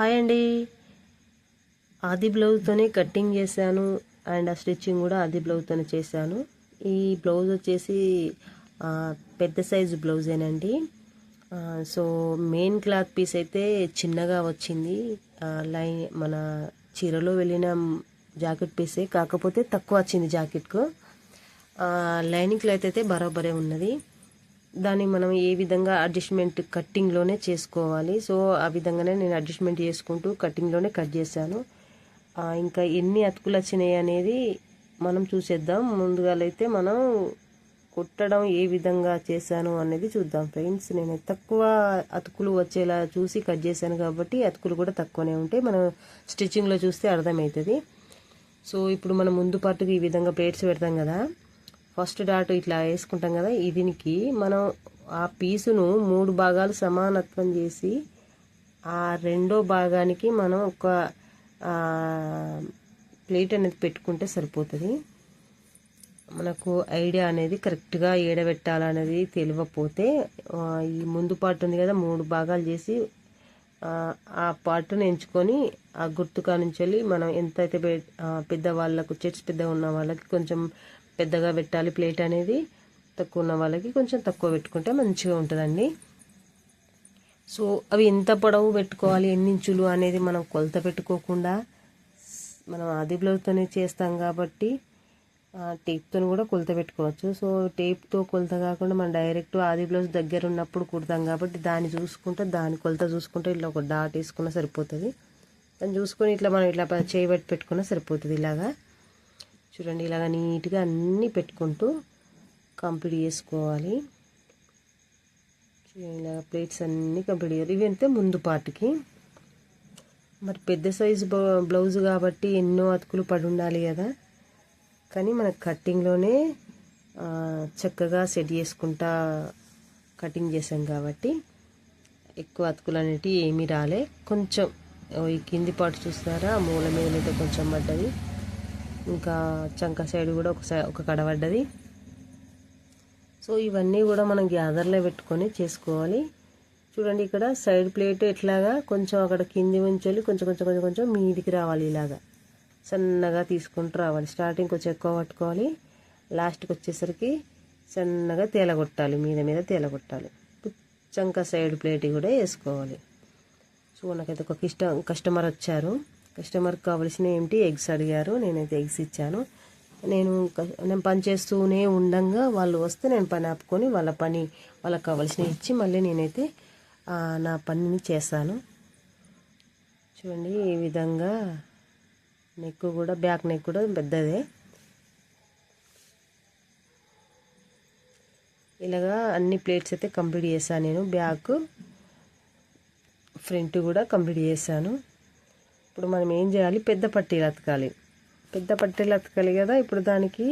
Hi అండి. ఆది బ్లౌజ్తోనే కట్టింగ్ చేశాను అండ్ ఆ స్టిచ్చింగ్ కూడా ఆది బ్లౌజ్తోనే చేశాను. ఈ బ్లౌజ్ వచ్చేసి పెద్ద సైజు బ్లౌజేనండి సో మెయిన్ క్లాత్ పీస్ అయితే చిన్నగా వచ్చింది. లైన్ మన చీరలో వెళ్ళిన జాకెట్ పీసే కాకపోతే తక్కువ వచ్చింది జాకెట్కు లైనింగ్ క్లాత్ అయితే బరాబరే ఉన్నది. దాన్ని మనం ఏ విధంగా అడ్జస్ట్మెంట్ కట్టింగ్లోనే చేసుకోవాలి. సో ఆ విధంగానే నేను అడ్జస్ట్మెంట్ చేసుకుంటూ కట్టింగ్లోనే కట్ చేశాను. ఇంకా ఎన్ని అతుకులు వచ్చినాయి అనేది మనం చూసేద్దాం. ముందుగాలైతే మనం కుట్టడం ఏ విధంగా చేశాను అనేది చూద్దాం ఫ్రెండ్స్. నేను తక్కువ అతుకులు వచ్చేలా చూసి కట్ చేశాను కాబట్టి అతుకులు కూడా తక్కువనే ఉంటాయి. మనం స్టిచ్చింగ్లో చూస్తే అర్థమవుతుంది. సో ఇప్పుడు మనం ముందు పాటుకు ఈ విధంగా ప్లేట్స్ పెడతాం కదా. ఫస్ట్ డాట్ ఇట్లా వేసుకుంటాం కదా దీనికి మనం ఆ పీసును మూడు భాగాలు సమానత్వం చేసి ఆ రెండో భాగానికి మనం ఒక ప్లేట్ అనేది పెట్టుకుంటే సరిపోతుంది. మనకు ఐడియా అనేది కరెక్ట్గా ఏడబెట్టాలనేది తెలియకపోతే ఈ ముందు పార్ట్ ఉంది కదా మూడు భాగాలు చేసి ఆ, ఆ పార్ట్ని ఎంచుకొని ఆ గుర్తుకా నుంచి వెళ్ళి మనం ఎంత అయితే పెద్ద వాళ్ళకు చెట్స్ పెద్దగా ఉన్న వాళ్ళకి కొంచెం పెద్దగా పెట్టాలి ప్లేట్ అనేది. తక్కువ ఉన్న వాళ్ళకి కొంచెం తక్కువ పెట్టుకుంటే మంచిగా ఉంటుందండి. సో అవి ఎంత పొడవు పెట్టుకోవాలి ఎన్ని ఇంచులు అనేది మనం కొలత పెట్టుకోకుండా మనం ఆది బ్లౌజ్తోనే చేస్తాం కాబట్టి టేప్తో కూడా కొలత పెట్టుకోవచ్చు. సో టేప్తో కొలత కాకుండా మనం డైరెక్ట్ ఆది బ్లౌజ్ దగ్గర ఉన్నప్పుడు కుడతాం కాబట్టి దాన్ని చూసుకుంటే దాని కొలత చూసుకుంటే ఇట్లా ఒక డాట్ వేసుకున్నా సరిపోతుంది. దాన్ని చూసుకొని ఇట్లా మనం ఇట్లా చేయబట్టి చేయి పెట్టి పెట్టుకున్నా సరిపోతుంది ఇలాగా. చూడండి ఇలాగ నీట్గా అన్నీ పెట్టుకుంటూ కంప్లీట్ చేసుకోవాలి. ఇలాగ ప్లేట్స్ అన్నీ కంప్లీట్ చేయాలి. ఇవి అంతే ముందు పార్ట్కి. మరి పెద్ద సైజు బ్లౌజ్ కాబట్టి ఎన్నో అతుకులు పడి ఉండాలి కదా. కానీ మన కట్టింగ్లోనే చక్కగా సెట్ చేసుకుంటా కటింగ్ చేసాం కాబట్టి ఎక్కువ అతుకులు అనేటివి ఏమీ రాలే. కొంచెం ఈ కింది పాటు చూస్తారా? మూల మీద కొంచెం పడ్డది. ఇంకా చంక సైడ్ కూడా ఒక సై- ఒక కడ పడ్డది. సో ఇవన్నీ కూడా మనం గ్యాదర్లో పెట్టుకొని చేసుకోవాలి. చూడండి ఇక్కడ సైడ్ ప్లేట్ ఎట్లాగా కొంచెం అక్కడ కింది ఉంచాలి కొంచెం కొంచెం కొంచెం కొంచెం మీదికి రావాలి ఇలాగా. సన్నగా తీసుకుంటూ రావాలి. స్టార్టింగ్ కొంచెం ఎక్కువ పట్టుకోవాలి. లాస్ట్కి వచ్చేసరికి సన్నగా తేలగొట్టాలి మీద మీద తేలగొట్టాలి పుచ్చంక సైడ్ ప్లేట్ కూడా వేసుకోవాలి. సో నాకైతే ఒక కష్టం కస్టమర్ వచ్చారు. కస్టమర్కి కావాల్సినవి ఏమిటి? ఎగ్స్ అడిగారు. నేనైతే ఎగ్స్ ఇచ్చాను. నేను నేను పని చేస్తూనే ఉండగా వాళ్ళు వస్తే నేను పని ఆపుకొని వాళ్ళ పని వాళ్ళకి కావాల్సినవి ఇచ్చి మళ్ళీ నేనైతే నా పనిని చేస్తాను. చూడండి ఈ విధంగా నెక్ కూడా బ్యాక్ నెక్ కూడా పెద్దదే. ఇలాగా అన్ని ప్లేట్స్ అయితే కంప్లీట్ చేశాను నేను. బ్యాక్ ఫ్రంట్ కూడా కంప్లీట్ చేశాను. ఇప్పుడు మనం ఏం చేయాలి? పెద్ద పట్టీలు అతకాలి. పెద్ద పట్టీలు అతకాలి కదా? ఇప్పుడు దానికి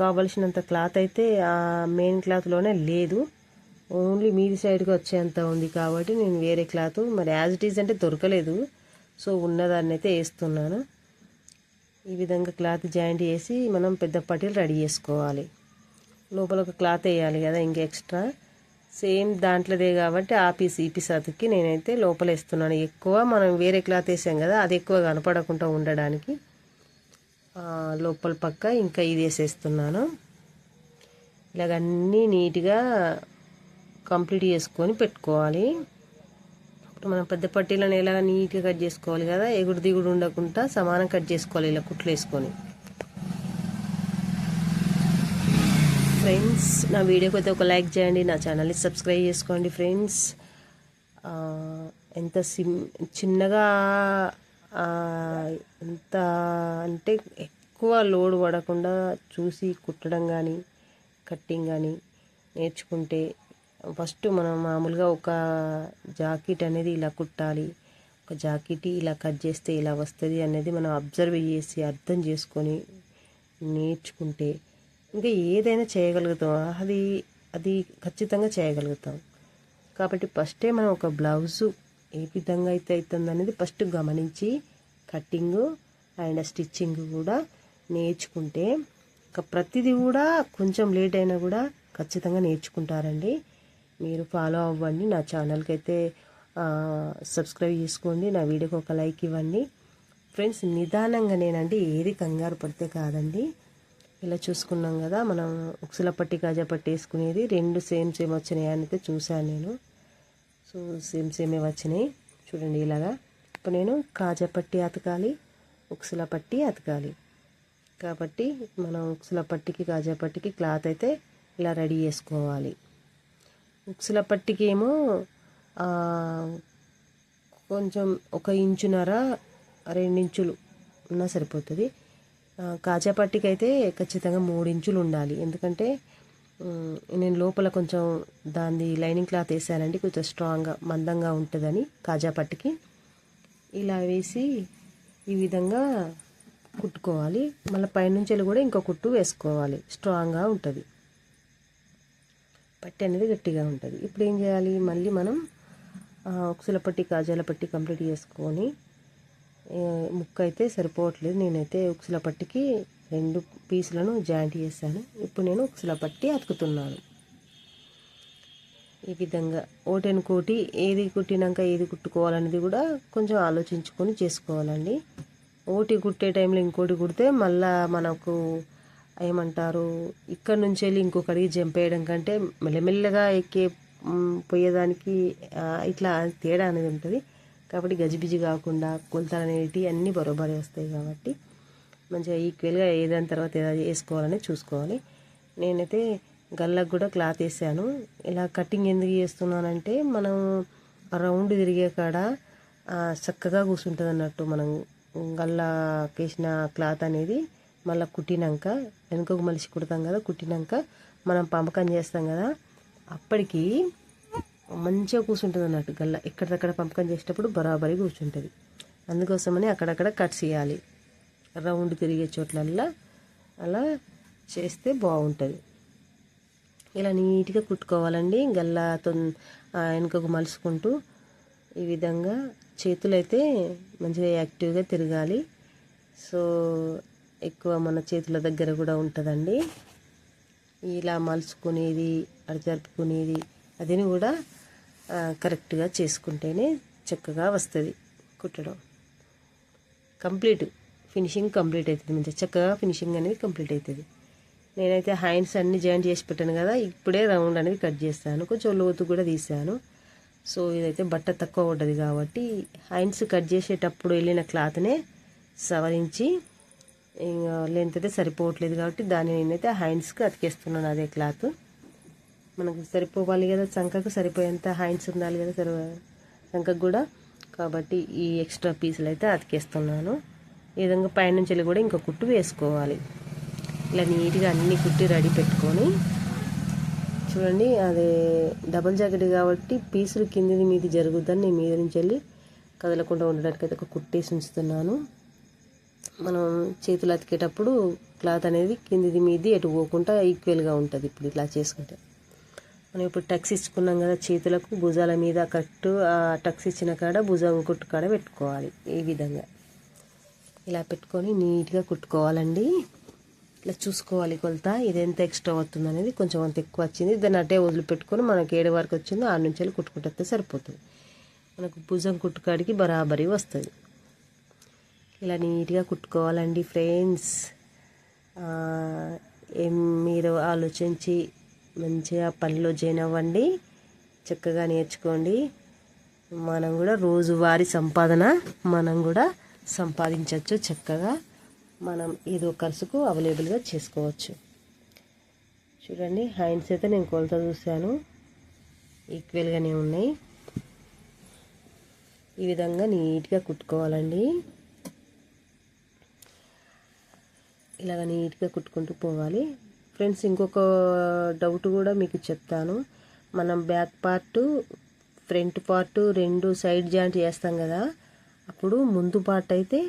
కావలసినంత క్లాత్ అయితే ఆ మెయిన్ క్లాత్లోనే లేదు. ఓన్లీ మీది సైడ్కి వచ్చేంత ఉంది కాబట్టి నేను వేరే క్లాత్ మరి యాజ్ ఇట్ ఈజ్ అంటే దొరకలేదు. సో ఉన్నదాన్ని అయితే వేస్తున్నాను. ఈ విధంగా క్లాత్ జాయింట్ చేసి మనం పెద్ద పట్టీలు రెడీ చేసుకోవాలి. లోపల ఒక క్లాత్ వేయాలి కదా ఇంకా ఎక్స్ట్రా. సేమ్ దాంట్లోదే కాబట్టి ఆ పీస్ ఈ పీస్ అతికి నేనైతే లోపల వేస్తున్నాను ఎక్కువ మనం వేరే క్లాత్ వేసాం కదా అది ఎక్కువ కనపడకుండా ఉండడానికి లోపల పక్క ఇంకా ఇది వేసేస్తున్నాను. ఇలాగ అన్నీ నీట్గా కంప్లీట్ చేసుకొని పెట్టుకోవాలి. ఇప్పుడు మనం పెద్ద పట్టీలను ఎలాగ నీట్గా కట్ చేసుకోవాలి కదా ఎగుడు దిగుడు ఉండకుండా సమానం కట్ చేసుకోవాలి ఇలా కుట్లు వేసుకొని. ఫ్రెండ్స్ నా వీడియోకి అయితే ఒక లైక్ చేయండి నా ఛానల్ని సబ్స్క్రైబ్ చేసుకోండి ఫ్రెండ్స్. ఎంత సిమ్ చిన్నగా ఎంత అంటే ఎక్కువ లోడ్ పడకుండా చూసి కుట్టడం కానీ కట్టింగ్ కానీ నేర్చుకుంటే ఫస్ట్ మనం మామూలుగా ఒక జాకెట్ అనేది ఇలా కుట్టాలి. ఒక జాకెట్ ఇలా కట్ చేస్తే ఇలా వస్తుంది అనేది మనం అబ్జర్వ్ చేసి అర్థం చేసుకొని నేర్చుకుంటే ఇంకా ఏదైనా చేయగలుగుతాం. అది అది ఖచ్చితంగా చేయగలుగుతాం. కాబట్టి ఫస్టే మనం ఒక బ్లౌజు ఏ విధంగా అయితే అవుతుంది అనేది ఫస్ట్ గమనించి కట్టింగ్ అండ్ స్టిచ్చింగ్ కూడా నేర్చుకుంటే ఇంకా ప్రతిదీ కూడా కొంచెం లేట్ అయినా కూడా ఖచ్చితంగా నేర్చుకుంటారండి. మీరు ఫాలో అవ్వండి. నా ఛానల్కి అయితే సబ్స్క్రైబ్ చేసుకోండి. నా వీడియోకి ఒక లైక్ ఇవ్వండి. ఫ్రెండ్స్ నిదానంగా నేనండి ఏది కంగారు పడితే కాదండి. ఇలా చూసుకున్నాం కదా మనం ఉక్సుల పట్టి కాజా పట్టి వేసుకునేది రెండు సేమ్ సేమ్ వచ్చినాయి అని అయితే చూశాను నేను. సో సేమ్ సేమే వచ్చినాయి. చూడండి ఇలాగా. ఇప్పుడు నేను కాజా పట్టి అతకాలి ఉక్సుల పట్టి అతకాలి. కాబట్టి మనం ఉక్సుల పట్టికి కాజా పట్టికి క్లాత్ అయితే ఇలా రెడీ చేసుకోవాలి. ఉక్సుల పట్టికి ఏమో కొంచెం ఒక ఇంచున్నర రెండించులు ఉన్నా సరిపోతుంది. కాజా పట్టికి అయితే ఖచ్చితంగా మూడు ఇంచులు ఉండాలి ఎందుకంటే నేను లోపల కొంచెం దాన్ని లైనింగ్ క్లాత్ వేసానండి కొంచెం స్ట్రాంగ్గా మందంగా ఉంటుందని కాజా పట్టికి ఇలా వేసి ఈ విధంగా కుట్టుకోవాలి. మళ్ళీ పైనుంచి కూడా ఇంకో కుట్టు వేసుకోవాలి. స్ట్రాంగ్గా ఉంటుంది. పట్టి అనేది గట్టిగా ఉంటుంది. ఇప్పుడు ఏం చేయాలి? మళ్ళీ మనం ఆ, ఉక్సుల పట్టి కాజాల పట్టి కంప్లీట్ చేసుకొని ముక్క అయితే సరిపోవట్లేదు. నేనైతే ఉక్సుల పట్టికి రెండు పీసులను జాయింట్ చేశాను. ఇప్పుడు నేను ఉక్సుల పట్టి అతుకుతున్నాను. ఈ విధంగా ఓటెన్ కోటి ఏది కుట్టినాక ఏది కుట్టుకోవాలనేది కూడా కొంచెం ఆలోచించుకొని చేసుకోవాలండి. ఓటి కుట్టే టైంలో ఇంకోటి కుడితే మళ్ళా మనకు ఏమంటారు ఇక్కడ నుంచి వెళ్ళి ఇంకొకడికి జంప్ వేయడం కంటే మెల్లమెల్లగా ఎక్కే పోయేదానికి ఇట్లా తేడా అనేది ఉంటుంది. కాబట్టి గజిబిజి కాకుండా కొలతలు అనేవి అన్నీ బరోబరి వస్తాయి కాబట్టి మంచిగా ఈక్వల్గా ఏదాని తర్వాత ఏదైనా వేసుకోవాలని చూసుకోవాలి. నేనైతే గల్లకు కూడా క్లాత్ వేసాను. ఇలా కటింగ్ ఎందుకు చేస్తున్నానంటే మనం రౌండ్ తిరిగే కాడ చక్కగా కూర్చుంటుంది అన్నట్టు మనం గల్లాకి వేసిన క్లాత్ అనేది మళ్ళీ కుట్టినాక వెనుకకు మలిసి కుడతాం కదా కుట్టినాక మనం పంపకం చేస్తాం కదా అప్పటికి మంచిగా కూర్చుంటుంది అన్నట్టు. గల్ల ఎక్కడిదక్కడ పంపకం చేసేటప్పుడు బరాబరి కూర్చుంటుంది. అందుకోసమని అక్కడక్కడ కట్ చేయాలి. రౌండ్ తిరిగే చోట్లల్లా అలా చేస్తే బాగుంటుంది. ఇలా నీట్గా కుట్టుకోవాలండి. గల్లా తొం వెనుకకు మలుచుకుంటూ ఈ విధంగా చేతులు అయితే మంచిగా యాక్టివ్గా తిరగాలి. సో ఎక్కువ మన చేతుల దగ్గర కూడా ఉంటుందండి. ఇలా మలుచుకునేది అడి జరుపుకునేది అదిని కూడా కరెక్ట్గా చేసుకుంటేనే చక్కగా వస్తుంది కుట్టడం. కంప్లీట్. ఫినిషింగ్ కంప్లీట్ అవుతుంది మంచిగా. చక్కగా ఫినిషింగ్ అనేది కంప్లీట్ అవుతుంది నేనైతే హ్యాండ్స్ అన్ని జాయింట్ చేసి పెట్టాను కదా ఇప్పుడే రౌండ్ అనేది కట్ చేస్తాను. కొంచెం లోతు కూడా తీసాను. సో ఇదైతే బట్ట తక్కువ ఉంటుంది కాబట్టి హ్యాండ్స్ కట్ చేసేటప్పుడు వెళ్ళిన క్లాత్నే సవరించి ఇంకా లెంత్ అయితే సరిపోవట్లేదు కాబట్టి దాన్ని నేనైతే హ్యాండ్స్కి అతికేస్తున్నాను అదే క్లాత్. మనకు సరిపోవాలి కదా చంకకు సరిపోయేంత హ్యాండ్స్ ఉండాలి కదా సరి చంకకు కూడా. కాబట్టి ఈ ఎక్స్ట్రా పీసులు అయితే అతికేస్తున్నాను. ఈ విధంగా పైనుంచి వెళ్ళి కూడా ఇంకో కుట్టు వేసుకోవాలి. ఇలా నీట్గా అన్ని కుట్టి రెడీ పెట్టుకొని. చూడండి అది డబుల్ జాకెట్ కాబట్టి పీసులు కిందిది మీది జరుగుద్దని నేను మీద నుంచి వెళ్ళి కదలకుండా ఉండడానికి అయితే ఒక కుట్టేసి ఉంచుతున్నాను మనం చేతులు అతికేటప్పుడు క్లాత్ అనేది కిందిది మీది ఎటు పోకుండా ఈక్వల్గా ఉంటుంది. ఇప్పుడు ఇట్లా చేసుకుంటే. మనం ఇప్పుడు టక్స్ ఇచ్చుకున్నాం కదా చేతులకు భుజాల మీద కట్టు ఆ టక్స్ ఇచ్చిన కాడ భుజం కుట్టు కాడ పెట్టుకోవాలి ఈ విధంగా. ఇలా పెట్టుకొని నీట్గా కుట్టుకోవాలండి. ఇట్లా చూసుకోవాలి కొలత ఇది ఎంత ఎక్స్ట్రా అవుతుంది అనేది కొంచెం అంత ఎక్కువ వచ్చింది. దాన్ని అట్టే వదిలిపెట్టుకొని మనకి ఏడు వరకు వచ్చిందో ఆరు నుంచి వెళ్ళి కుట్టుకుంటే సరిపోతుంది. మనకు భుజం కుట్టుకాడికి బరాబరి వస్తుంది. ఇలా నీట్గా కుట్టుకోవాలండి ఫ్రెండ్స్. ఏం మీరు ఆలోచించి మంచిగా పనిలో జాయిన్ అవ్వండి. చక్కగా నేర్చుకోండి. మనం కూడా రోజువారీ సంపాదన మనం కూడా సంపాదించవచ్చు చక్కగా. మనం ఏదో ఖర్చుకు అవైలబుల్గా చేసుకోవచ్చు. చూడండి హ్యాండ్స్ అయితే నేను కొలత చూశాను. ఈక్వల్గానే ఉన్నాయి. ఈ విధంగా నీట్గా కుట్టుకోవాలండి. ఇలాగ నీట్గా కుట్టుకుంటూ పోవాలి. ఫ్రెండ్స్ ఇంకొక డౌట్ కూడా మీకు చెప్తాను. మనం బ్యాక్ పార్ట్ ఫ్రంట్ పార్ట్ రెండు సైడ్ జాయింట్ చేస్తాం కదా అప్పుడు ముందు పార్ట్ అయితే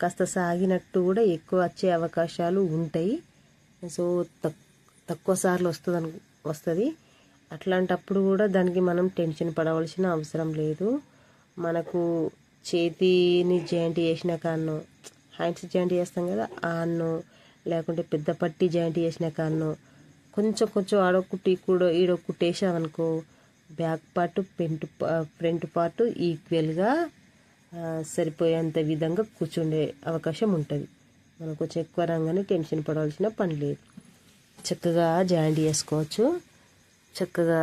కాస్త సాగినట్టు కూడా ఎక్కువ వచ్చే అవకాశాలు ఉంటాయి. సో తక్ తక్కువ సార్లు వస్తుంది అను వస్తుంది. అట్లాంటప్పుడు కూడా దానికి మనం టెన్షన్ పడవలసిన అవసరం లేదు. మనకు చేతిని జాయింట్ చేసిన కాను హ్యాండ్స్ జాయింట్ చేస్తాం కదా ఆ అన్ను లేకుంటే పెద్ద పట్టి జాయింట్ చేసిన కారణం కొంచెం కొంచెం ఆడొక్కటి కూడా ఈడొక్కటి కుట్టేసామనుకో బ్యాక్ పార్ట్ పెంట్ ఫ్రంట్ పార్ట్ ఈక్వల్గా సరిపోయేంత విధంగా కూర్చుండే అవకాశం ఉంటుంది. మనకు కొంచెం ఎక్కువ రాగానే టెన్షన్ పడవలసిన పని లేదు. చక్కగా జాయింట్ చేసుకోవచ్చు. చక్కగా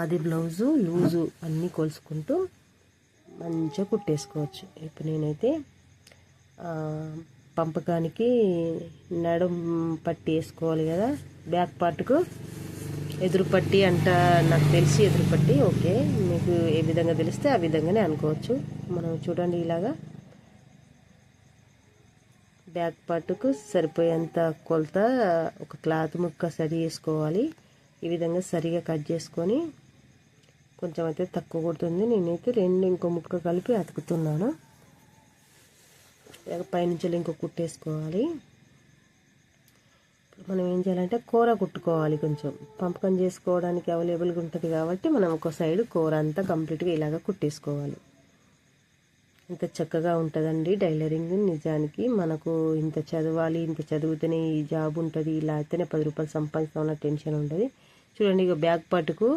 అది బ్లౌజు లూజు అన్నీ కొలుసుకుంటూ మంచిగా కుట్టేసుకోవచ్చు. ఇప్పుడు నేనైతే పంపకానికి నడుం పట్టి వేసుకోవాలి కదా బ్యాక్ పార్ట్కు. ఎదురు పట్టి అంట నాకు తెలిసి ఎదురు పట్టి ఓకే. మీకు ఏ విధంగా తెలిస్తే ఆ విధంగానే అనుకోవచ్చు. మనం చూడండి ఇలాగా. బ్యాక్ పార్ట్కు సరిపోయేంత కొలత ఒక క్లాత్ ముక్క సరి చేసుకోవాలి ఈ విధంగా సరిగా కట్ చేసుకొని కొంచెం అయితే తక్కువ కొడుతుంది. నేనైతే రెండు ఇంకో ముక్క కలిపి అతుకుతున్నాను. పైనుంచి ఇంకో కుట్టేసుకోవాలి. మనం ఏం చేయాలంటే కూర కుట్టుకోవాలి కొంచెం. పంపకం చేసుకోవడానికి అవైలబుల్గా ఉంటుంది కాబట్టి మనం ఒక సైడ్ కూర అంతా కంప్లీట్గా ఇలాగ కుట్టేసుకోవాలి. ఇంత చక్కగా ఉంటుందండి టైలరింగ్ నిజానికి. మనకు ఇంత చదవాలి ఇంత చదివితేనే ఈ జాబ్ ఉంటుంది ఇలా అయితేనే పది రూపాయలు సంపాదిస్తామన్న టెన్షన్ ఉంటుంది చూడండి ఇక బ్యాక్ పార్ట్కు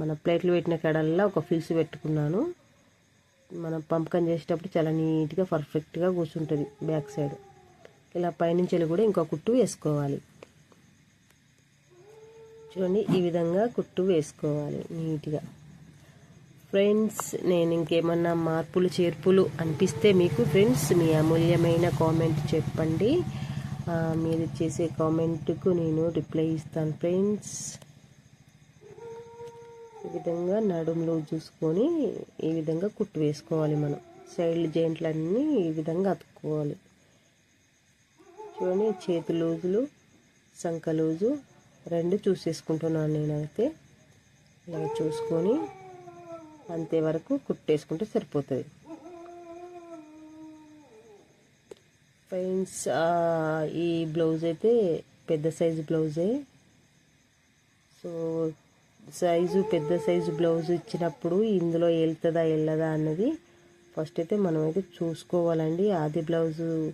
మన ప్లేట్లు పెట్టిన కడల్లా ఒక ఫిల్స్ పెట్టుకున్నాను. మనం పంపకం చేసేటప్పుడు చాలా నీట్గా పర్ఫెక్ట్గా కూర్చుంటుంది బ్యాక్ సైడ్. ఇలా పైనుంచి కూడా ఇంకో కుట్టు వేసుకోవాలి. చూడండి ఈ విధంగా కుట్టు వేసుకోవాలి నీట్గా. ఫ్రెండ్స్ నేను ఇంకేమన్నా మార్పులు చేర్పులు అనిపిస్తే మీకు ఫ్రెండ్స్ మీ అమూల్యమైన కామెంట్ చెప్పండి. మీరు చేసే కామెంట్కు నేను రిప్లై ఇస్తాను ఫ్రెండ్స్. ఈ విధంగా నడుములో చూసుకొని ఈ విధంగా కుట్టు వేసుకోవాలి మనం. సైడ్ జాయింట్లన్నీ ఈ విధంగా అతుక్కోవాలి. చూడండి చేతి లూజులు సంక లూజు రెండు చూసేసుకుంటున్నాను నేనైతే. ఇలా చూసుకొని అంతే వరకు కుట్టేసుకుంటే సరిపోతుంది. ఫ్రెండ్స్ ఈ బ్లౌజ్ అయితే పెద్ద సైజు బ్లౌజే. సో సైజు పెద్ద సైజు బ్లౌజ్ ఇచ్చినప్పుడు ఇందులో వెళ్తుందా వెళ్ళదా అన్నది ఫస్ట్ అయితే మనం అయితే చూసుకోవాలండి. ఆది బ్లౌజు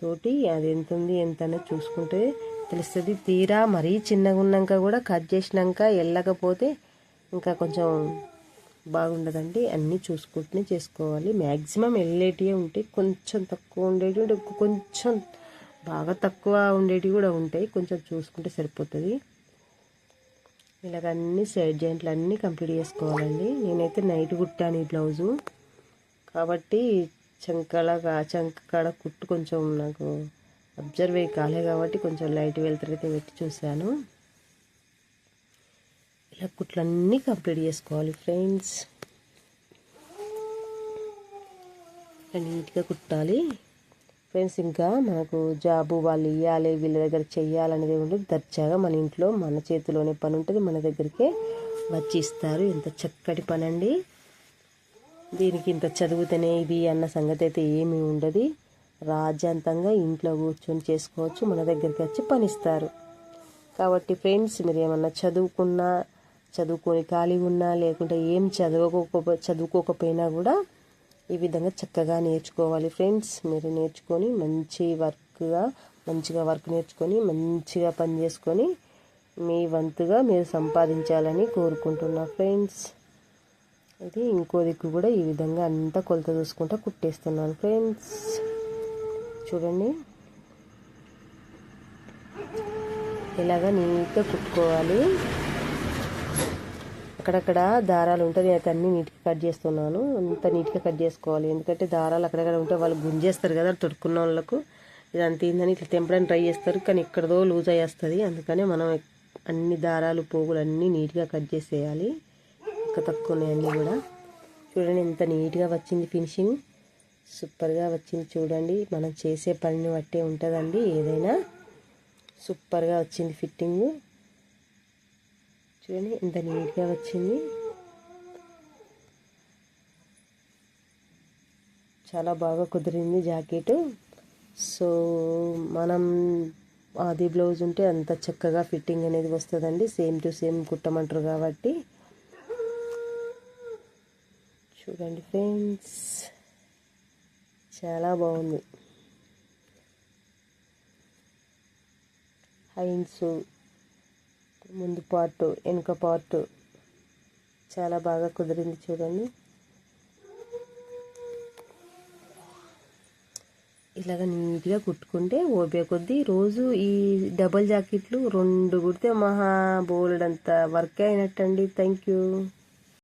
తోటి అది ఎంత ఉంది ఎంత అనేది చూసుకుంటే తెలుస్తుంది. తీరా మరీ చిన్నగా ఉన్నాక కూడా కట్ చేసినాక వెళ్ళకపోతే ఇంకా కొంచెం బాగుండదండి. అన్నీ చూసుకుంటూనే చేసుకోవాలి. మ్యాక్సిమం వెళ్ళేటివే ఉంటాయి కొంచెం తక్కువ ఉండేవి కొంచెం బాగా తక్కువ ఉండేటివి కూడా ఉంటాయి. కొంచెం చూసుకుంటే సరిపోతుంది. ఇలాగ అన్ని సైడ్ జాయింట్లు అన్నీ కంప్లీట్ చేసుకోవాలండి. నేనైతే నైట్ కుట్టాను ఈ బ్లౌజు. కాబట్టి చంకల చంక కాడ కుట్టు కొంచెం నాకు అబ్జర్వ్ అయ్యి కాలే కాబట్టి కొంచెం లైట్ వెళ్తారైతే పెట్టి చూశాను. ఇలా కుట్లన్నీ కంప్లీట్ చేసుకోవాలి ఫ్రెండ్స్. నీట్గా కుట్టాలి. ఫ్రెండ్స్ ఇంకా మనకు జాబు వాళ్ళు ఇవ్వాలి వీళ్ళ దగ్గర చెయ్యాలనేది ఉంటుంది దర్జాగా మన ఇంట్లో మన చేతిలోనే పని ఉంటుంది మన దగ్గరికే వచ్చి ఇస్తారు ఎంత చక్కటి పని అండి దీనికి ఇంత చదువుతనే ఇది అన్న సంగతి అయితే ఏమీ ఉండదు. రాజ్యాంతంగా ఇంట్లో కూర్చొని చేసుకోవచ్చు మన దగ్గరికి వచ్చి పనిస్తారు. కాబట్టి ఫ్రెండ్స్ మీరు ఏమన్నా చదువుకున్నా చదువుకొని ఖాళీ ఉన్నా లేకుంటే ఏం చదువుకోకపో చదువుకోకపోయినా కూడా ఈ విధంగా చక్కగా నేర్చుకోవాలి ఫ్రెండ్స్. మీరు నేర్చుకొని మంచి వర్క్గా మంచిగా వర్క్ నేర్చుకొని మంచిగా పని చేసుకొని మీ వంతుగా మీరు సంపాదించాలని కోరుకుంటున్నా ఫ్రెండ్స్. ఇది ఇంకో దిక్కు కూడా ఈ విధంగా అంతా కొలత చూసుకుంటా కుట్టేస్తున్నాను ఫ్రెండ్స్. చూడండి. ఇలాగ నీట్గా కుట్టుకోవాలి. అక్కడక్కడ దారాలు ఉంటే నేను అన్నీ నీట్గా కట్ చేస్తున్నాను. అంత నీట్గా కట్ చేసుకోవాలి. ఎందుకంటే దారాలు అక్కడక్కడ ఉంటే వాళ్ళు గుంజేస్తారు కదా తొడుక్కున్న వాళ్ళకు. ఇది అంత ఏందని ఇట్లా తెంపడానికి ట్రై చేస్తారు కానీ ఎక్కడదో లూజ్ అయ్యేస్తుంది. అందుకనే మనం అన్ని దారాలు పోగులు అన్నీ నీట్గా కట్ చేసేయాలి. ఇంకా తక్కువ ఉన్నాయన్నీ కూడా. చూడండి ఎంత నీట్గా వచ్చింది ఫినిషింగ్. సూపర్గా వచ్చింది చూడండి. మనం చేసే పనిని బట్టే ఉంటుందండి ఏదైనా. సూపర్గా వచ్చింది ఫిట్టింగ్. చూడండి ఎంత నీట్గా వచ్చింది. చాలా బాగా కుదిరింది జాకెట్. సో మనం అది బ్లౌజ్ ఉంటే అంత చక్కగా ఫిట్టింగ్ అనేది వస్తుందండి. సేమ్ టు సేమ్ కుట్టమంటారు కాబట్టి. చూడండి ఫ్రెండ్స్ చాలా బాగుంది. హైన్స్. ముందు పార్ట్ వెనుక పార్ట్ చాలా బాగా కుదిరింది చూడండి. ఇలాగ నీట్గా కుట్టుకుంటే ఓపే కొద్దీ రోజు ఈ డబల్ జాకెట్లు రెండు కుడితే మహా బోల్డ్ అంత వర్క్ అయినట్టండి. Thank you